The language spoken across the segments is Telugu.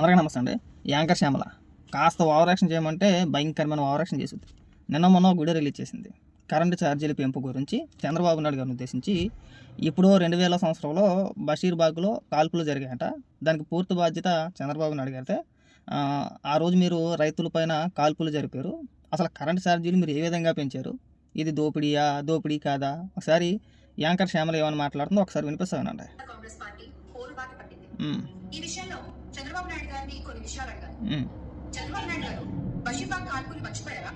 అందరికీ నమస్తే అండి. యాంకర్ శ్యామల. కాస్త ఓవర్ యాక్షన్ చేయమంటే భయంకరమైన ఓవర్ యాక్షన్ చేసింది. నిన్న మొన్న ఒక వీడియో రిలీజ్ చేసింది. కరెంటు ఛార్జీల పెంపు గురించి చంద్రబాబు నాయుడు గారిని ఉద్దేశించి ఇప్పుడు రెండు వేల సంవత్సరంలో బషీర్బాగ్లో కాల్పులు జరిగాయట. దానికి పూర్తి బాధ్యత చంద్రబాబు నాయుడు గారితే ఆ, రోజు మీరు రైతులపైన కాల్పులు జరిపారు. అసలు కరెంటు ఛార్జీలు మీరు ఏ విధంగా పెంచారు? ఇది దోపిడీయా? దోపిడీ కాదా? ఒకసారి యాంకర్ శ్యామల ఏమని మాట్లాడుతుందో ఒకసారి వినిపిస్తానండి. ఈ విషయంలో చంద్రబాబు నాయుడు గారిని కొన్ని విషయాలు అడిగారు. చంద్రబాబు నాయుడు గారు కాల్పులు మర్చిపోయారా?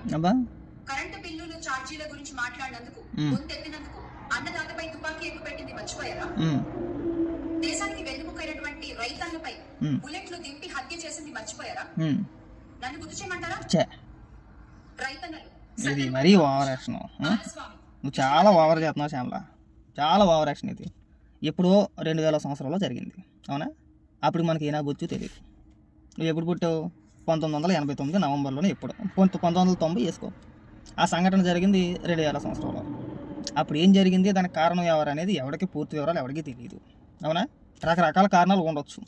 కరెంటు బిల్లులు ఛార్జీల గురించి మాట్లాడినందుకు. ముందెత్తినందుకు అన్నదాతపై తుపాకీ ఎక్కువ పెట్టింది మర్చిపోయారా? దేశానికి వెన్నుముకైనటువంటి రైతన్నపై మ్. బుల్లెట్లు దింపి హత్య చేసింది మర్చిపోయారా. నన్ను గుర్తు చేయమంటారా? రైతన్నలు ఇది మరీ ఓవర్ యాక్షన్. నువ్వు చాలా ఓవర్ చేస్తున్నావు శ్యామల. చాలా ఓవర్ యాక్షన్ ఇది. ఎప్పుడో రెండు వేల సంవత్సరంలో జరిగింది. అవునా? అప్పుడు మనకి ఏనా బొచ్చు తెలియదు నువ్వు ఎప్పుడు పుట్టావు? పంతొమ్మిది వందల ఎనభై తొమ్మిది నవంబర్లోనే ఎప్పుడు. పంతొమ్మిది పంతొమ్మిది వందల తొంభై వేసుకో. ఆ సంఘటన జరిగింది రెండు వేల సంవత్సరంలో. అప్పుడు ఏం జరిగింది? దానికి కారణం ఎవరు అనేది ఎవరికి పూర్తి వివరాలు ఎవరికి తెలియదు అవునా? రకరకాల కారణాలు ఉండొచ్చు.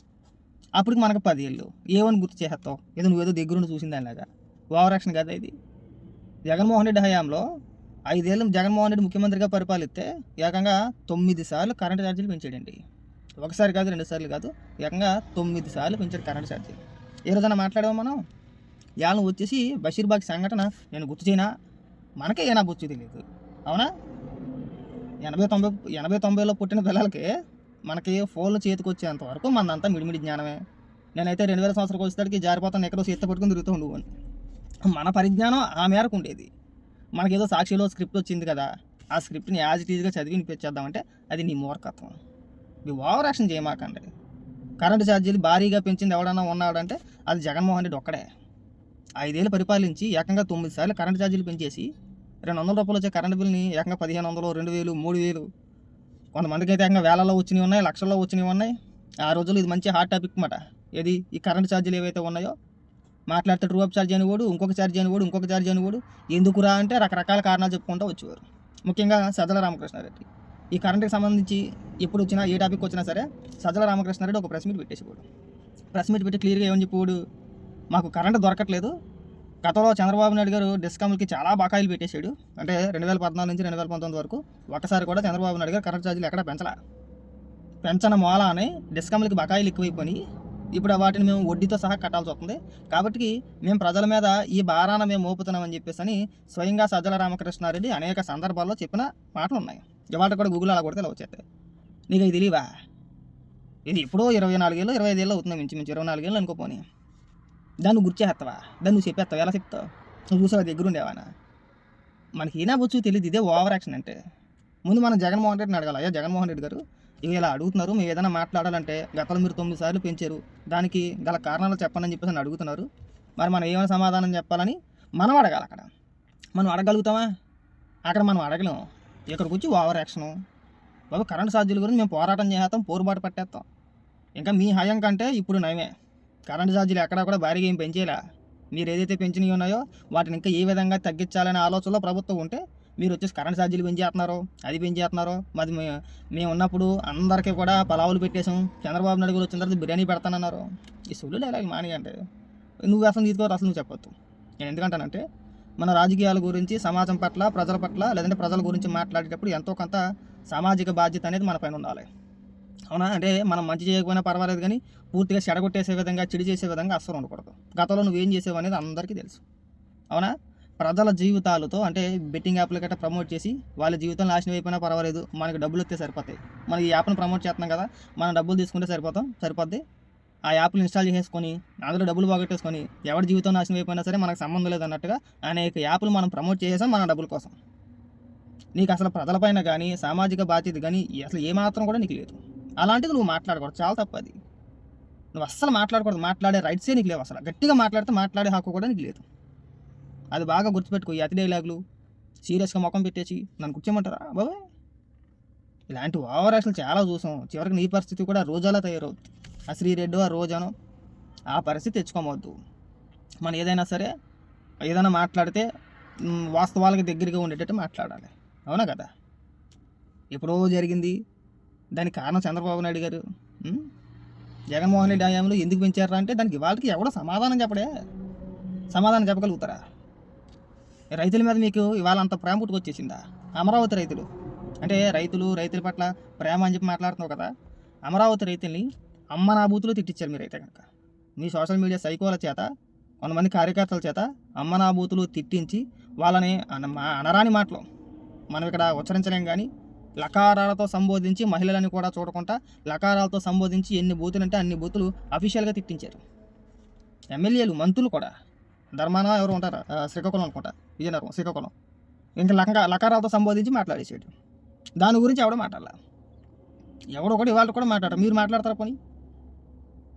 అప్పటికి మనకు పది ఏళ్ళు. ఏమని గుర్తు చేస్తావు? ఏదో నువ్వేదో దగ్గరుండి చూసింది అలాగా ఓవరాక్షన్ కదా ఇది? జగన్మోహన్ రెడ్డి హయాంలో ఐదేళ్ళు జగన్మోహన్ రెడ్డి ముఖ్యమంత్రిగా పరిపాలిస్తే ఏకంగా తొమ్మిది సార్లు కరెంటు ఛార్జీలు పెంచాడండి. ఒకసారి కాదు రెండు సార్లు కాదు. ఏకంగా తొమ్మిది సార్లు పెంచారు కరెంటు ఛార్జీ. ఈ రోజైనా మాట్లాడాము మనం? ఇవాళ వచ్చేసి బషీర్బాగ్ సంఘటన నేను గుర్తు చేయనా? మనకే ఏనా బొచ్చు తెలియదు అవునా? ఎనభై తొంభై ఎనభై తొంభైలో పుట్టిన పిల్లలకి మనకి ఫోన్లు చేతికి వచ్చేంత వరకు మనంతా మిడిమిడి జ్ఞానమే. నేనైతే రెండు వేల సంవత్సరాలకు వచ్చేసరికి జారిపోతాను ఎక్కడో చేత పట్టుకుని తిరుగుతూ ఉండేవాడిని మన పరిజ్ఞానం ఆ మేరకు ఉండేది. మనకేదో సాక్షిలో స్క్రిప్ట్ వచ్చింది కదా. ఆ స్క్రిప్ట్ని యాజ్ ఇట్ ఈజ్గా చదివి వినిపించేద్దామంటే అది నీ మూర్ఖత్వం. మీరు ఓవర్ యాక్షన్ చేయమాకండి. కరెంటు ఛార్జీలు భారీగా పెంచింది ఎవడన్నా ఉన్నాడంటే అది జగన్మోహన్ రెడ్డి ఒక్కడే. ఐదేళ్ళు పరిపాలించి ఏకంగా తొమ్మిది సార్లు కరెంటు ఛార్జీలు పెంచేసి రెండు వందల రూపాయలు వచ్చే కరెంటు బిల్ని ఏకంగా పదిహేను వందలు రెండు వేలు మూడు వేలు కొంతమందికి అయితే ఏకంగా వేలలో వచ్చినవి ఉన్నాయి లక్షల్లో వచ్చినవి ఉన్నాయి. ఆ రోజుల్లో ఇది మంచి హాట్ టాపిక్ మాట ఏది? ఈ కరెంటు ఛార్జీలు ఏవైతే ఉన్నాయో? మాట్లాడితే ట్రూ అప్ ఛార్జ్ అని వాడు ఇంకొక ఛార్జ్ అని వాడు ఇంకొక ఛార్జ్ అని వాడు ఎందుకురా అంటే రకరకాల కారణాలు చెప్పుకుంటూ వచ్చేవారు. ముఖ్యంగా సదల రామకృష్ణారెడ్డి. ఈ కరెంట్కి సంబంధించి ఎప్పుడు వచ్చినా ఏ టాపిక్ వచ్చినా సరే సజ్జల రామకృష్ణారెడ్డి ఒక ప్రెస్ మీట్ పెట్టేసేవాడు. ప్రెస్ మీట్ పెట్టి క్లియర్గా ఏమని చెప్పాడు మాకు కరెంటు దొరకట్లేదు. గతంలో చంద్రబాబు నాయుడు గారు డిస్కమ్లకి చాలా బకాయిలు పెట్టేశాడు అంటే రెండు వేల పద్నాలుగు నుంచి రెండు వేల పంతొమ్మిది వరకు ఒకసారి కూడా చంద్రబాబు నాయుడు గారు కరెంట్ ఛార్జీలు ఎక్కడ పెంచలా. పెంచన అని డిస్కమ్లకి బకాయిలు ఎక్కువైపోయినాయి ఇప్పుడు వాటిని మేము వడ్డీతో సహా కట్టాల్సి వస్తుంది. కాబట్టి మేము ప్రజల మీద ఈ భారాన మేము మోపుతున్నామని చెప్పేసి అని స్వయంగా సజ్జల రామకృష్ణారెడ్డి అనేక సందర్భాల్లో చెప్పిన మాటలు ఉన్నాయి ఇవాళ కూడా గూగుల్ అలా కొడితే ఇలా వచ్చేస్తాయి. నీకు ఇది తెలియవా ఇది ఎప్పుడో ఇరవై నాలుగేళ్ళు ఇరవై ఐదేళ్ళు అవుతున్నాయి మించి ఇరవై నాలుగేళ్ళు అనుకోపోని దాన్ని గుర్తు చేస్తావా దాన్ని నువ్వు చెప్పేస్తావు? ఎలా చెప్తావు? నువ్వు చూసావు దగ్గర ఉండేవానా? మనకి ఏనా వచ్చు తెలియదు ఇదే ఓవర్ యాక్షన్ అంటే. ముందు మనం జగన్మోహన్ రెడ్డిని అడగాలి. అయ్యా జగన్మోహన్ రెడ్డి గారు ఇవి ఇలా అడుగుతున్నారు మీరు ఏదైనా మాట్లాడాలంటే గతంలో మీరు తొమ్మిది సార్లు పెంచారు. దానికి గల కారణాలు చెప్పండి అని చెప్పేసి అని అడుగుతున్నారు. మరి మనం ఏమైనా సమాధానం చెప్పాలని మనం అడగాలి అక్కడ. మనం అడగలుగుతామా అక్కడ మనం అడగలేము. ఇక్కడికి వచ్చి ఓవర్ యాక్షను. బాబు కరెంట్ ఛార్జీల గురించి మేము పోరాటం చేస్తాం పోరుబాటు పట్టేస్తాం. ఇంకా మీ హయం కంటే ఇప్పుడు నయమే. కరెంట్ ఛార్జీలు ఎక్కడా కూడా భారీగా ఏం పెంచేలా మీరు ఏదైతే పెంచినవి ఉన్నాయో వాటిని ఇంకా ఏ విధంగా తగ్గించాలనే ఆలోచనలో ప్రభుత్వం ఉంటే మీరు వచ్చేసి కరెంట్ ఛార్జీలు పెంచేస్తున్నారో అది పెంచేస్తున్నారో. మరి మే- మేము ఉన్నప్పుడు అందరికీ కూడా పలావులు పెట్టేసాం చంద్రబాబు నాయుడు గారు వచ్చిన తర్వాత బిర్యానీ పెడతానన్నారు. ఈ సుళ్ళు డైలాగ్ మానేయంటే నువ్వు అసలు తీసుకోవాలి అసలు నువ్వు చెప్పొద్దు. నేను ఎందుకంటానంటే మన రాజకీయాల గురించి సమాజం పట్ల ప్రజల పట్ల లేదంటే ప్రజల గురించి మాట్లాడేటప్పుడు ఎంతో కొంత సామాజిక బాధ్యత అనేది మన పైన ఉండాలి. అవునా? అంటే మనం మంచి చేయకపోయినా పర్వాలేదు కానీ పూర్తిగా చెడగొట్టేసే విధంగా చెడు చేసే విధంగా అస్సలు ఉండకూడదు. గతంలో నువ్వేం చేసావు అనేది అందరికీ తెలుసు. అవునా? ప్రజల జీవితాలతో అంటే బెట్టింగ్ యాప్లు గట్రా ప్రమోట్ చేసి వాళ్ళ జీవితం నాశనం అయిపోయినా పర్వాలేదు మనకి డబ్బులు వస్తే సరిపోతాయి. మనకి ఈ యాప్ను ప్రమోట్ చేస్తున్నాం కదా మనం డబ్బులు తీసుకుంటే సరిపోతాం సరిపోద్ది. ఆ యాప్లు ఇన్స్టాల్ చేసుకొని అందులో డబ్బులు పోగొట్టేసుకొని ఎవరి జీవితం నాశనం అయిపోయినా సరే మనకు సంబంధం లేదు అన్నట్టుగా అనేక యాప్లు మనం ప్రమోట్ చేసేసాం మన డబ్బుల కోసం. నీకు అసలు ప్రజలపైన కానీ సామాజిక బాధ్యత కానీ అసలు ఏమాత్రం కూడా నీకు లేదు. అలాంటిది నువ్వు మాట్లాడకూడదు. చాలా తప్పది నువ్వు అస్సలు మాట్లాడకూడదు. మాట్లాడే రైట్సే నీకు లేవు అసలు. గట్టిగా మాట్లాడితే మాట్లాడే హక్కు కూడా నీకు లేదు. అది బాగా గుర్తుపెట్టుకో. ఈ అతి డైలాగులు సీరియస్గా ముఖం పెట్టేసి నన్ను కూర్చోమంటారా? బాబాయ్! ఇలాంటి ఓవర్ యాక్షన్ చాలా చూసాం. చివరికి నీ పరిస్థితి కూడా రోజాలా తయారవుతుంది. ఆ శ్రీరెడ్డి ఆ రోజాను ఆ పరిస్థితి తెచ్చుకోమవద్దు. మనం ఏదైనా సరే ఏదైనా మాట్లాడితే వాస్తవాలకు దగ్గరగా ఉండేటట్టు మాట్లాడాలి. అవునా కదా? ఎప్పుడో జరిగింది. దానికి కారణం చంద్రబాబు నాయుడు గారు. జగన్మోహన్ రెడ్డి హయాంలో ఎందుకు పెంచారా అంటే దానికి వాళ్ళకి ఎవడో సమాధానం చెప్పడే. సమాధానం చెప్పగలుగుతారా? రైతుల మీద మీకు ఇవాళ అంత ప్రేమ పుట్టుకొచ్చేసిందా? అమరావతి రైతులు. అంటే రైతులు రైతుల పట్ల ప్రేమ అని చెప్పి మాట్లాడుతున్నావు కదా. అమరావతి రైతుల్ని అమ్మ నా బూతులు తిట్టించారు మీరైతే కనుక మీ సోషల్ మీడియా సైకోల చేత కొంతమంది కార్యకర్తల చేత అమ్మ నా బూతులు తిట్టించి వాళ్ళని అన- మా- అనరాని మాటలు మనం ఇక్కడ ఉచ్చరించలేం కానీ లకారాలతో సంబోధించి మహిళలని కూడా చూడకుండా లకారాలతో సంబోధించి ఎన్ని బూతులు అంటే అన్ని బూతులు అఫీషియల్గా తిట్టించారు. ఎమ్మెల్యేలు మంత్రులు కూడా. ధర్మాన ఎవరు ఉంటారు? శ్రీకాకుళం అనుకుంటా. విజయనగరం శ్రీకాకుళం. ఇంకా లక లకారాలతో సంబోధించి మాట్లాడేసాడు దాని గురించి ఎవడో మాట్లాడాల? ఎవడో కూడా ఇవాళ కూడా మాట్లాడరు. మీరు మాట్లాడతారు పోనీ?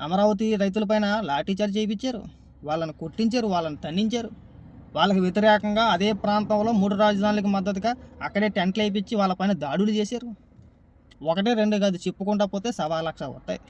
అమరావతి రైతులపైన లాఠీ చార్జ్ చేయించారు. వాళ్ళని కొట్టించారు వాళ్ళని తన్నించారు. వాళ్ళకి వ్యతిరేకంగా అదే ప్రాంతంలో మూడు రాజధానులకు మద్దతుగా అక్కడే టెంట్లు వేయించి వాళ్ళపైన దాడులు చేశారు. ఒకటే రెండు కాదు చెప్పుకుంటా పోతే సవా లక్ష వస్తాయి.